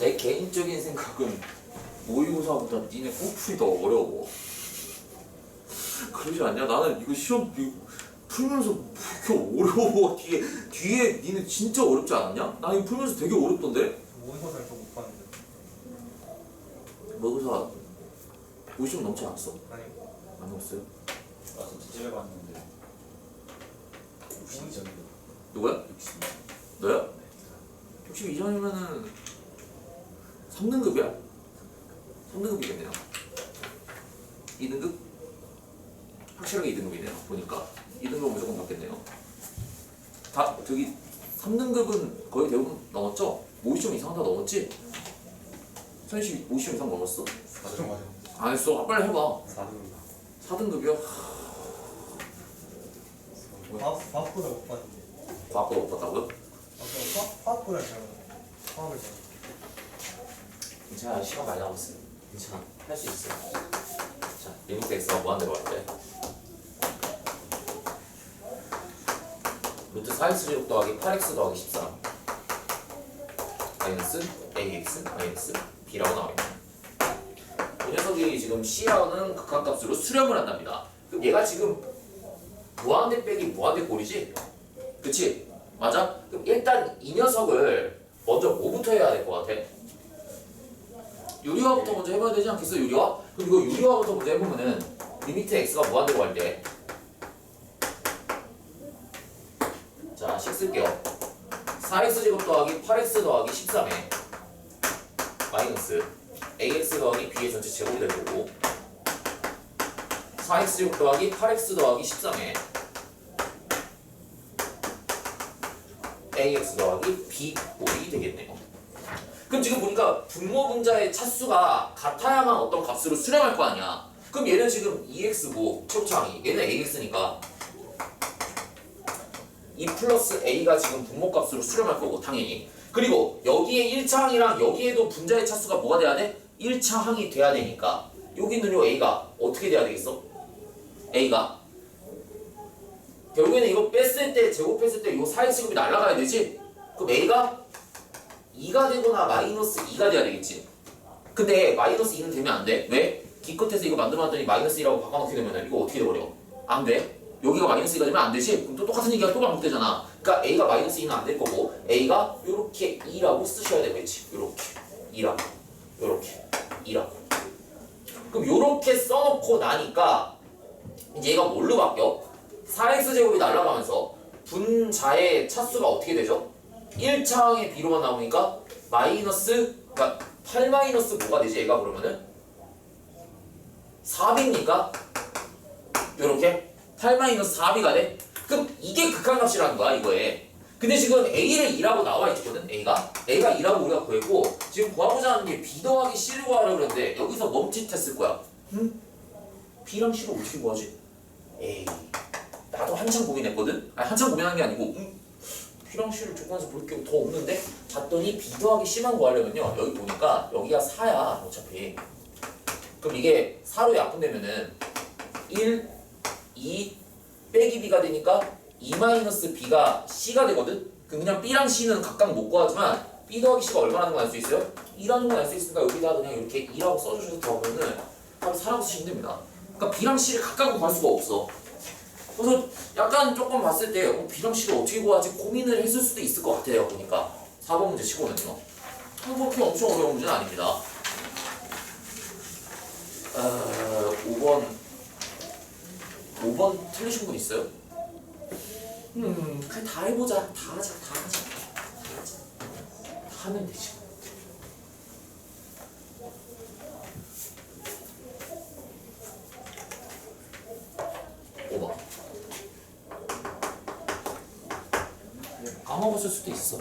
내 개인적인 생각은 모의고사보다 니네 꼬풀이 더 어려워. 그러지 않냐? 나는 이거 시험 이거 풀면서 뭐 이렇게 어려워. 뒤에 뒤에 니네 진짜 어렵지 않았냐? 나 이거 풀면서 되게 어렵던데. 모의고사를 좀못 봤는데 모의고사 50점 넘지 않았어? 아니 안 넘었어요? 나 진짜 해봤는데 62점이요 누구야? 62점 너야? 62점이면은 3등급이야? 3등급이겠네요 2등급? 확실하게 2등급이네요 보니까 2등급 무조건 받겠네요 다 저기 3등급은 거의 대부분 넘었죠? 50점 이상 다 넘었지? 선씨 50점 이상 넘었어? 4점 맞아 안 했어 빨리 해봐 4등인가 4등급이요? 과학, 과학보다 못 봤는데 과학보다 못 봤다고요? 아, 그럼 화학, 화학보다 잘 화학을 잘 괜찮아 시간 많이 남았어요 괜찮아 할 수 있어 자 리미트 x가 무한대로 할때 루트 4x 6 더하기 8x 더하기 13 마이너스 ax 마이너스 b라고 나와있네 이 녀석이 지금 c라는 극한값으로 수렴을 한답니다 그럼 얘가 지금 무한대 빼기 무한대 꼴이지? 그치? 맞아? 그럼 일단 이 녀석을 먼저 뭐부터 해야 될 것 같아? 유리화부터 먼저 해봐야 되지 않겠어 유리화? 그럼 이거 유리화부터 먼저 해보면은 리미트 x가 무한대로 할 때? 자, 식 쓸게요. 4x 제곱 더하기 8x 더하기 13에 마이너스 ax 더하기 b의 전체 제곱이 될 거고 4x 제곱 더하기 8x 더하기 13에 ax 더하기 b 꼴이 되겠네요 그럼 지금 보니까 분모 분자의 차수가 같아야만 어떤 값으로 수렴할 거 아니야. 그럼 얘는 지금 2x고 최고차항이 얘는 ax니까 2 플러스 a가 지금 분모 값으로 수렴할 거고 당연히. 그리고 여기에 1차 항이랑 여기에도 분자의 차수가 뭐가 돼야 돼? 1차 항이 돼야 되니까 여기는 요 a가 어떻게 돼야 되겠어? a가 결국에는 이거 뺐을 때 제곱했을 때요 4x급이 날아가야 되지? 그럼 a가 2가 되거나 마이너스 2가 돼야 되겠지. 근데 마이너스 2는 되면 안 돼. 왜? 기껏해서 이거 만들어놨더니 마이너스 2라고 바꿔놓게 되면 이거 어떻게 돼버려? 안 돼. 여기가 마이너스 2가 되면 안 되지. 그럼 또 똑같은 얘기가 또 반복되잖아. 그러니까 A가 마이너스 2는 안 될 거고 A가 요렇게 2라고 쓰셔야 되겠지. 요렇게 2라고 요렇게 2라고 그럼 요렇게 써놓고 나니까 얘가 뭘로 바뀌어? 4x제곱이 날아가면서 분자의 차수가 어떻게 되죠? 1차항의 B로만 나오니까 마이너스 그러니까 8 마이너스 뭐가 되지 얘가 그러면은 4B니까 요렇게 8 마이너스 4B가 돼? 그럼 이게 극한값이라는 거야 이거에 근데 지금 A를 2라고 나와 있거든 A가 A가 2라고 우리가 구했고 지금 구하고자 하는 게 B 더하기 C를 구하려고 그러는데 여기서 멈칫했을 거야 응? B랑 C를 어떻게 구하지? 에이 나도 한참 고민했거든 아니 한참 고민한 게 아니고 응? C를 조건에서 볼 게 더 없는데 봤더니 B 더하기 C만 구하려면요. 여기 보니까 여기가 4야 어차피. 그럼 이게 4로 약분되면은 1, 2 빼기 B가 되니까 2 마이너스 B가 C가 되거든? 그럼 그냥 B랑 C는 각각 못 구하지만 B 더하기 C가 얼마라는 걸 알 수 있어요? 2라는 걸 알 수 있으니까 여기다 그냥 이렇게 2라고 써주셔서 더하면은 바로 4라고 쓰시면 됩니다. 그러니까 B랑 C를 각각 구할 수가 없어 그래서 약간 조금 봤을 때 어, C를 어떻게 구하지 고민을 했을 수도 있을 것 같아요 보니까. 4번 문제 치고는요. 아, 그렇게 엄청 어려운 문제는 아닙니다. 어, 5번 5번 틀리신 분 있어요? 음 그냥 다 해보자. 다 하자 다 하자. 다 하자. 다 하면 되지 오번 까먹었을 수도 있어